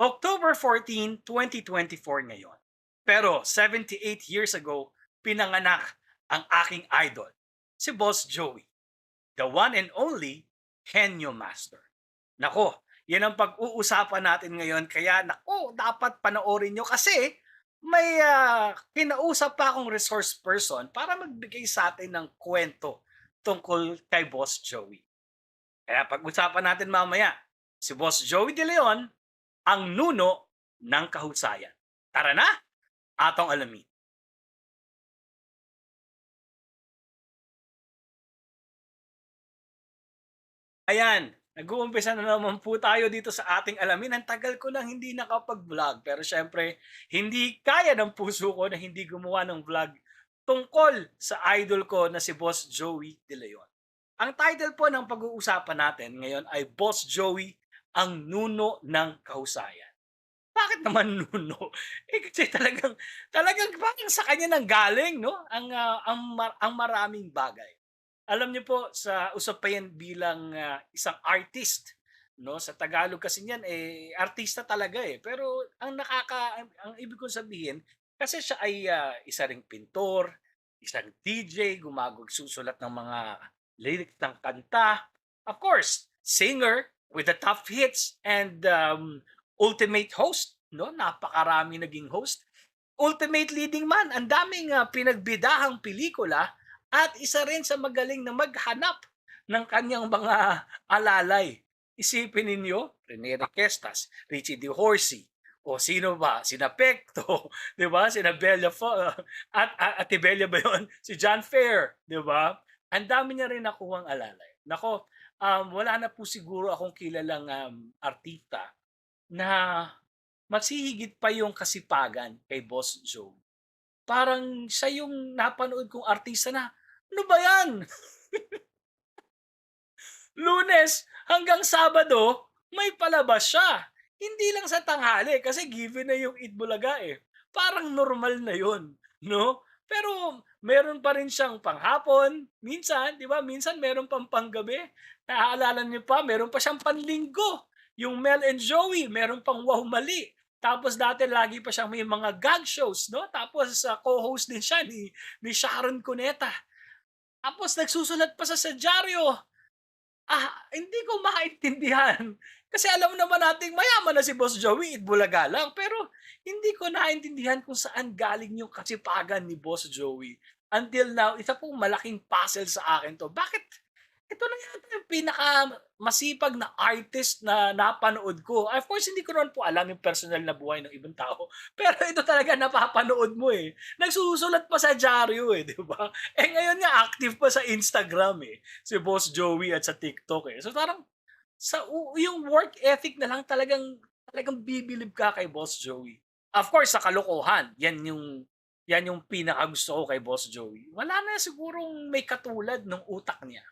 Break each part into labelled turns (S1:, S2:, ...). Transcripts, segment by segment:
S1: October 14, 2024 ngayon. Pero 78 years ago, pinanganak ang aking idol, si Boss Joey. The one and only Henyo Master. Nako, yan ang pag-uusapan natin ngayon. Kaya nako, dapat panoorin nyo kasi may ah, kinausap pa akong resource person para magbigay sa atin ng kwento tungkol kay Boss Joey. Kaya pag-usapan natin mamaya, si Boss Joey De Leon, ang nuno ng kahusayan. Tara na, atong alamin. Ayan, nag-uumpisa na naman po tayo dito sa ating alamin. Ang tagal ko nang hindi nakapag-vlog. Pero syempre, hindi kaya ng puso ko na hindi gumawa ng vlog tungkol sa idol ko na si Boss Joey De Leon. Ang title po ng pag-uusapan natin ngayon ay Boss Joey, ang nuno ng kahusayan. Bakit naman nuno? Eh kasi talagang talagang parang sa kanya nang galing, no? Ang ah, ang mar- ang maraming bagay. Alam niyo po sa usap pa yan bilang ah, isang artist, no? Sa Tagalog kasi niyan eh artista talaga eh. Pero ang nakaka ang, ang ibig kong sabihin kasi siya ay ah, isa ring pintor, isang DJ, gumagog susulat ng mga lyrics ng kanta. Of course, singer with the top hits and um, ultimate host, no? Napakarami naging host. Ultimate leading man, ang daming ah, pinagbidahang pelikula at isa rin sa magaling na maghanap ng kanyang mga alalay. Isipin ninyo, Rene Requestas, Richie De Horsey, o sino ba? Sina Pecto, di ba? Sina Bella Fo- at, at Ate Bella ba yun? Si John Fair, di ba? Ang dami niya rin nakuhang alalay. Nako, um, wala na po siguro akong kilalang um, artista na magsihigit pa yung kasipagan kay Boss Joe. Parang siya yung napanood kong artista na, ano ba yan? Lunes hanggang Sabado, may palabas siya. Hindi lang sa tanghali kasi given na yung Itbulaga eh. Parang normal na yon, no? Pero meron pa rin siyang panghapon, minsan, di ba? Minsan meron pang panggabi. Naaalala niyo pa, meron pa siyang panlinggo. Yung Mel and Joey, meron pang Wow Mali. Tapos dati lagi pa siyang may mga gag shows, no? Tapos sa co-host din siya ni, ni Sharon Cuneta. Tapos nagsusulat pa sa sadyaryo. Ah, hindi ko maintindihan. Kasi alam naman nating mayaman na si Boss Joey, Itbulaga lang. Pero hindi ko naintindihan kung saan galing yung kasipagan ni Boss Joey. Until now, isa pong malaking puzzle sa akin to. Bakit? Ito na yata yung pinaka masipag na artist na napanood ko. Of course, hindi ko naman po alam yung personal na buhay ng ibang tao. Pero ito talaga napapanood mo eh. Nagsusulat pa sa dyaryo eh, di ba? Eh ngayon nga, active pa sa Instagram eh. Si Boss Joey at sa TikTok eh. So parang, sa yung work ethic na lang talagang talagang bibilib ka kay Boss Joey. Of course, sa kalokohan, yan yung yan yung pinaka gusto ko kay Boss Joey. Wala na sigurong may katulad ng utak niya.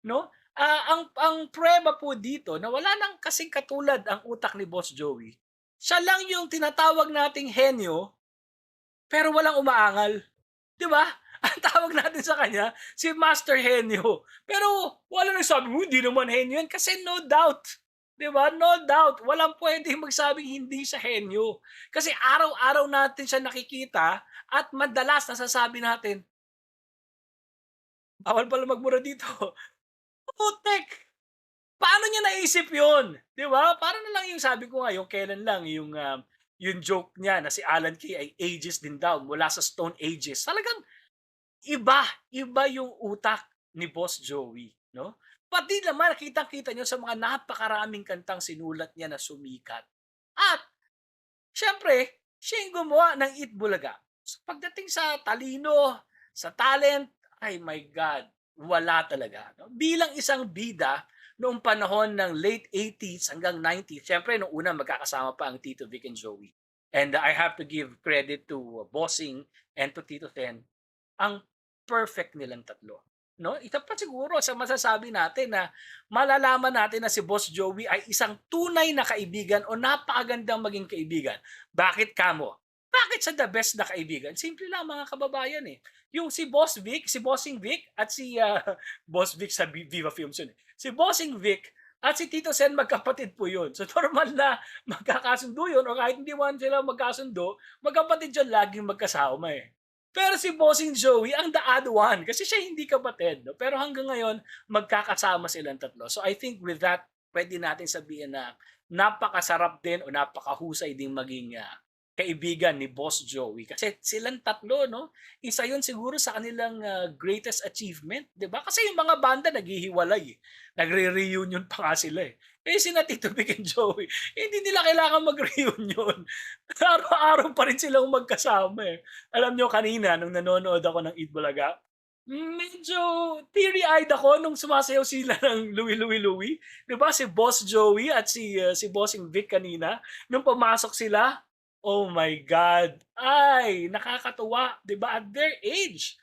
S1: No? Ah, ang ang prueba po dito na wala nang kasing katulad ang utak ni Boss Joey. Siya lang yung tinatawag nating henyo pero walang umaangal. 'Di ba? Ang tawag natin sa kanya si Master Henyo. Pero wala nang sabi, "Uy, hindi naman henyo yan." Kasi no doubt. 'Di ba? No doubt. Walang pwedeng magsabing hindi siya henyo. Kasi araw-araw natin siya nakikita at madalas nasasabi natin, bawal pala magmura dito. Putek! Paano niya naisip yun? Di ba? Para na lang yung sabi ko nga, yung kailan lang, yung, um, yung joke niya na si Alan Kay ay ages din daw, mula sa Stone Ages. Talagang iba, iba yung utak ni Boss Joey. No? Pati naman, kitang-kita nyo sa mga napakaraming kantang sinulat niya na sumikat. At, syempre, siya yung gumawa ng Eat Bulaga. So, pagdating sa talino, sa talent, ay my God, wala talaga. No? Bilang isang bida, noong panahon ng late 80s hanggang 90s, syempre noong una magkakasama pa ang Tito Vic and Joey. And I have to give credit to Bossing and to Tito Ten. Ang perfect nilang tatlo. No? Ito pa siguro sa masasabi natin na malalaman natin na si Boss Joey ay isang tunay na kaibigan o napakagandang maging kaibigan. Bakit kamo? Bakit siya the best na kaibigan? Simple lang mga kababayan eh. Yung si Boss Vic, si Bossing Vic at si ah, Boss Vic sa Vi- Viva Films yun. eh. Si Bossing Vic at si Tito Sen magkapatid po yun. So normal na magkakasundo yun o kahit hindi man sila magkasundo, magkapatid yun laging magkasama eh. Pero si Bossing Joey ang the odd one kasi siya hindi kapatid. No? Pero hanggang ngayon, magkakasama silang tatlo. So I think with that, pwede natin sabihin na napakasarap din o napakahusay din maging ah, kaibigan ni Boss Joey. Kasi silang tatlo, no? Isa yun siguro sa kanilang ah, greatest achievement, di ba? Kasi yung mga banda naghihiwalay. eh. Nagre-reunion pa nga sila eh. Eh, sina Tito Vic and Joey, eh, hindi nila kailangan mag-reunion. Araw-araw pa rin silang magkasama eh. Alam nyo, kanina, nung nanonood ako ng Eat Bulaga, medyo teary-eyed ako nung sumasayaw sila ng Louie Louie Louie. Di ba? Si Boss Joey at si, uh, si Bossing Vic kanina. Nung pumasok sila, oh my God. Ay, nakakatuwa. Ba? At their age.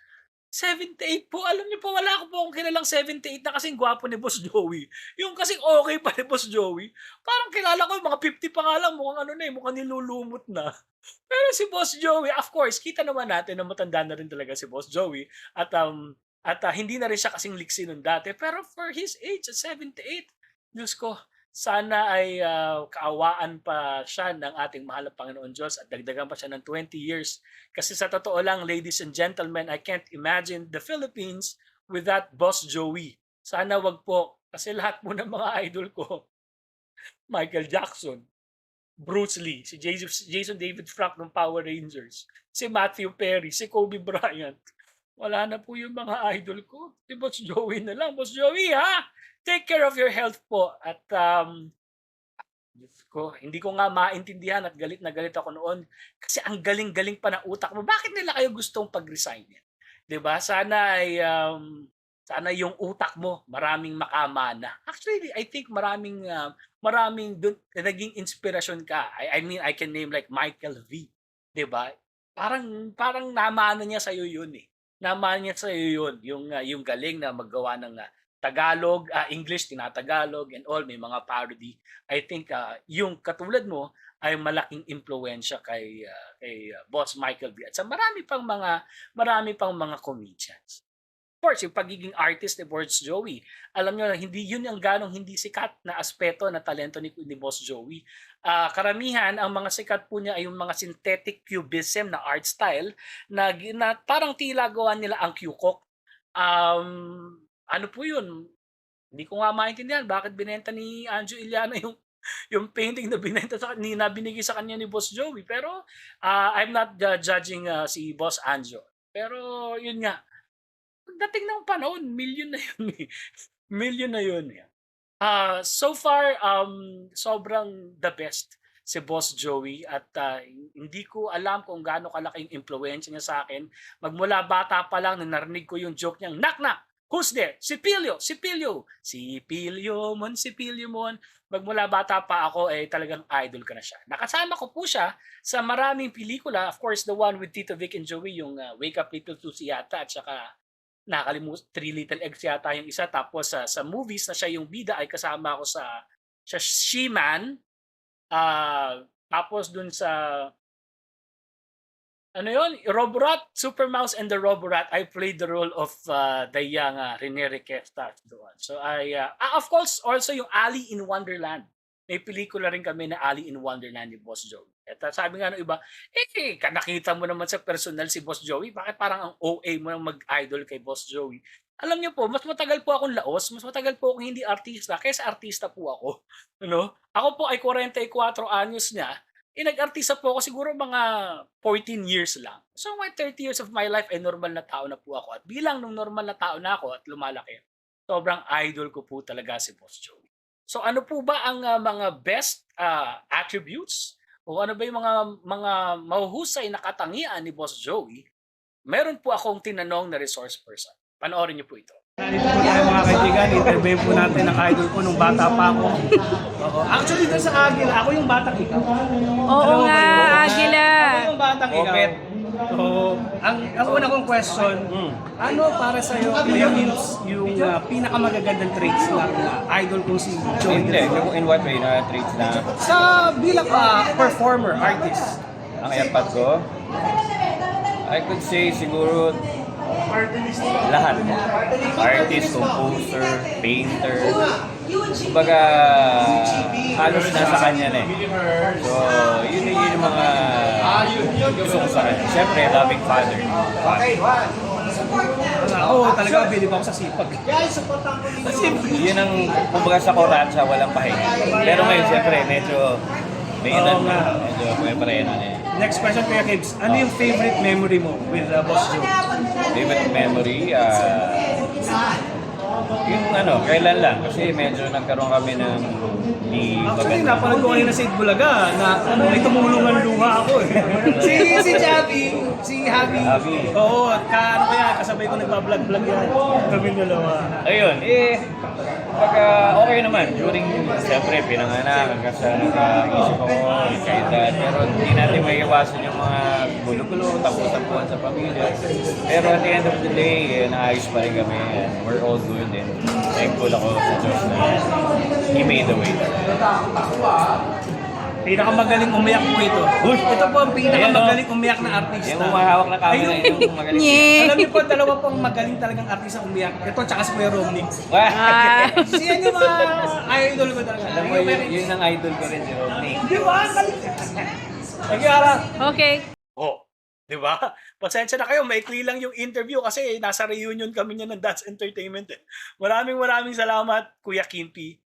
S1: 78 po. Alam niyo po, wala ko po akong kilalang 78 na kasing gwapo ni Boss Joey. Yung kasing okay pa ni Boss Joey. Parang kilala ko yung mga 50 pa nga lang. Mukhang ano na eh, mukhang nilulumot na. Pero si Boss Joey, of course, kita naman natin na matanda na rin talaga si Boss Joey. At um, at ah, hindi na rin siya kasing liksi nung dati. Pero for his age, at 78, Diyos ko, sana ay ah, kaawaan pa siya ng ating mahal na Panginoon Diyos at dagdagan pa siya ng 20 years. Kasi sa totoo lang, ladies and gentlemen, I can't imagine the Philippines without Boss Joey. Sana wag po. Kasi lahat po ng mga idol ko, Michael Jackson, Bruce Lee, si Jason David Frank ng Power Rangers, si Matthew Perry, si Kobe Bryant. Wala na po yung mga idol ko. Si Boss Joey na lang. Boss Joey, ha? Take care of your health po. At um, ko, hindi ko nga maintindihan at galit na galit ako noon kasi ang galing-galing pa ng utak mo. Bakit nila kayo gustong pag-resign? ba? Sana ay um, sana yung utak mo maraming makamana. Actually, I think maraming uh, maraming dun, naging inspirasyon ka. I, I mean, I can name like Michael V. 'Di ba? Parang parang namana niya sa iyo 'yun eh. Namana niya sa iyo 'yun, yung uh, yung galing na maggawa ng uh, Tagalog, ah, English, tinatagalog and all, may mga parody. I think ah, yung katulad mo ay malaking impluwensya kay ah, kay ah, Boss Michael B. At sa marami pang mga marami pang mga comedians. Course, yung pagiging artist ni Boss Joey, alam nyo hindi yun ang ganong hindi sikat na aspeto na talento ni, ni Boss Joey. Ah, karamihan, ang mga sikat po niya ay yung mga synthetic cubism na art style na, na parang tila gawa nila ang Q-Cock. Um, ano po yun? Hindi ko nga maintindihan bakit binenta ni Anjo Iliana yung yung painting na binenta sa ni na binigay sa kanya ni Boss Joey. Pero ah, I'm not uh, judging ah, si Boss Anjo. Pero yun nga, pagdating ng panahon, million na yun eh. million na yun. eh. Ah, so far, um, sobrang the best si Boss Joey at ah, hindi ko alam kung gaano kalaki yung influence niya sa akin. Magmula bata pa lang na narinig ko yung joke niyang, knock knock, who's there? Si Pilio, si Pilio. Si Pilio mon, si Pilio mon. Magmula bata pa ako, eh talagang idol ka na siya. Nakasama ko po siya sa maraming pelikula. Of course, the one with Tito Vic and Joey, yung ah, Wake Up Little Susie yata, at saka nakalimutan, Three Little Eggs yata yung isa. Tapos sa sa movies na siya yung bida ay kasama ako sa sa She-Man. Ah, tapos dun sa ano yon Roborat, Super Mouse and the Roborat. I played the role of uh, the young uh, Rene Requesta doon. So I, uh, ah, of course, also yung Ali in Wonderland. May pelikula rin kami na Ali in Wonderland ni Boss Joey. At uh, sabi nga ng iba, eh, nakita mo naman sa personal si Boss Joey, bakit parang ang OA mo nang mag-idol kay Boss Joey? Alam niyo po, mas matagal po akong laos, mas matagal po akong hindi artista, kaysa artista po ako. Ano? Ako po ay 44 anyos niya, eh, nag-artista po ako siguro mga 14 years lang. So, my 30 years of my life ay normal na tao na po ako. At bilang nung normal na tao na ako at lumalaki, sobrang idol ko po talaga si Boss Joey. So, ano po ba ang ah, mga best ah, attributes o ano ba yung mga mga mahuhusay na katangian ni Boss Joey? Meron po akong tinanong na resource person. Panoorin niyo po ito.
S2: Dito po tayo mga kaibigan, interview po natin ang idol ko nung bata pa ako. Oo. Actually, doon sa Agila, ako yung batang ikaw.
S3: Oo
S2: Alam mo
S3: nga,
S2: yun?
S3: Agila.
S2: Ako yung batang ikaw.
S4: Opet.
S2: So, ang, ang una kong question, ano para sa'yo yung, yung uh, pinakamagagandang traits ng uh, idol kong si Joey
S4: Hindi, yung in what way na traits na
S2: Sa bilang uh, performer, artist.
S4: ang airpod ko, I could say siguro lahat. Artist, composer, painter, kumbaga, halos nasa kanya na eh. So, yun, yun yung mga gusto ko sa kanya. Siyempre, loving father.
S2: Ako talaga, bilib ako sa sipag.
S4: Kasi yun ang, kumbaga sa Koratsa, walang pahinga. Pero ngayon, siyempre, medyo, may
S2: Oo nga.
S4: na. Medyo, may pareheno na eh.
S2: Next question, Kuya Kibbs. Ano yung favorite memory mo with uh, Boss Joe?
S4: Favorite memory, ah, yung ano, kailan lang. Kasi medyo nagkaroon kami ng di
S2: Actually, napanood ko kanina sa Eid Bulaga na may tumulong ang luha ako eh. si, si Javi, si Javi.
S4: Javi.
S2: Oo, at ka, ano kaya, kasabay ko nagbablog-vlog yan. Kami dalawa.
S4: Ayun, eh, pagka okay naman, during, siyempre, pinanganak, hanggang sa nakaisip ako, kay dad, pero hindi natin may iwasan yung mga gulo-gulo, tapos-tapuan sa pamilya. Pero at the end of the day, eh, naayos pa rin kami, and we're all good, and thankful ako sa Diyos na He made the way.
S2: Pinakamagaling umiyak po ito. Ito po ang pinakamagaling umiyak na artista.
S4: Yung umahawak na camera,
S2: Ayun.
S4: yung magaling.
S2: Alam niyo po, dalawa pong magaling talagang artista umiyak. Ito, tsaka si Kuya Romney.
S4: Ah!
S2: Siya yung mga idol ko talaga.
S4: Alam mo, yun, yun ang idol ko rin si Rodney.
S2: Di ba? Nagyara.
S3: Okay.
S1: Oh, 'di ba? Pasensya na kayo, maikli lang yung interview kasi nasa reunion kami niya ng Dance Entertainment. Eh. Maraming maraming salamat, Kuya Kimpi.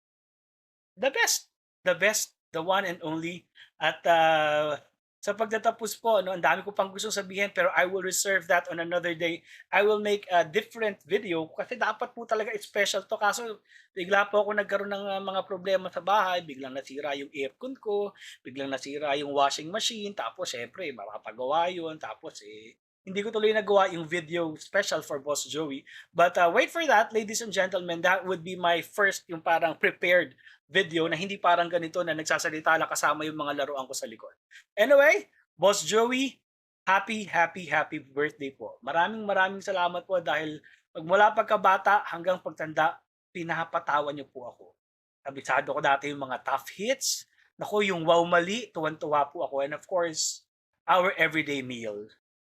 S1: The best, the best, the one and only. At ah, sa pagtatapos po, no, ang dami ko pang gustong sabihin pero I will reserve that on another day. I will make a different video kasi dapat po talaga special to. Kaso bigla po ako nagkaroon ng ah, mga problema sa bahay, biglang nasira yung aircon ko, biglang nasira yung washing machine, tapos syempre, mapapagawa yun, tapos eh, hindi ko tuloy nagawa yung video special for Boss Joey. But uh, wait for that, ladies and gentlemen, that would be my first yung parang prepared video na hindi parang ganito na nagsasalita lang kasama yung mga laruan ko sa likod. Anyway, Boss Joey, happy, happy, happy birthday po. Maraming maraming salamat po dahil magmula pagkabata hanggang pagtanda, pinapatawan niyo po ako. Kabisado ko dati yung mga tough hits, Nako, yung wow mali, tuwan-tuwa po ako. And of course, our everyday meal,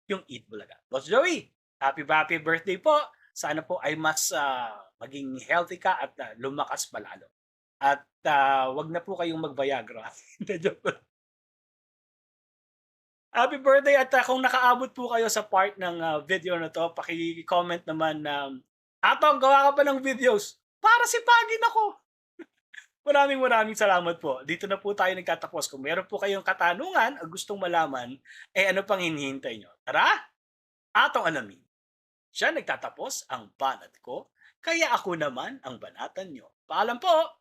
S1: yung Eat Bulaga. Boss Joey, happy happy birthday po. Sana po ay mas ah, maging healthy ka at ah, lumakas palalo. At ah, wag na po kayong magbayagra. Happy birthday at ah, kung nakaabot po kayo sa part ng ah, video na to, paki-comment naman na Atong, gawa ka pa ng videos. Para si Pagin ako. Maraming maraming salamat po. Dito na po tayo nagtatapos. Kung meron po kayong katanungan o gustong malaman, eh ano pang hinihintay nyo? Tara! Atong alamin. Siya nagtatapos ang banat ko, kaya ako naman ang banatan nyo. Paalam po!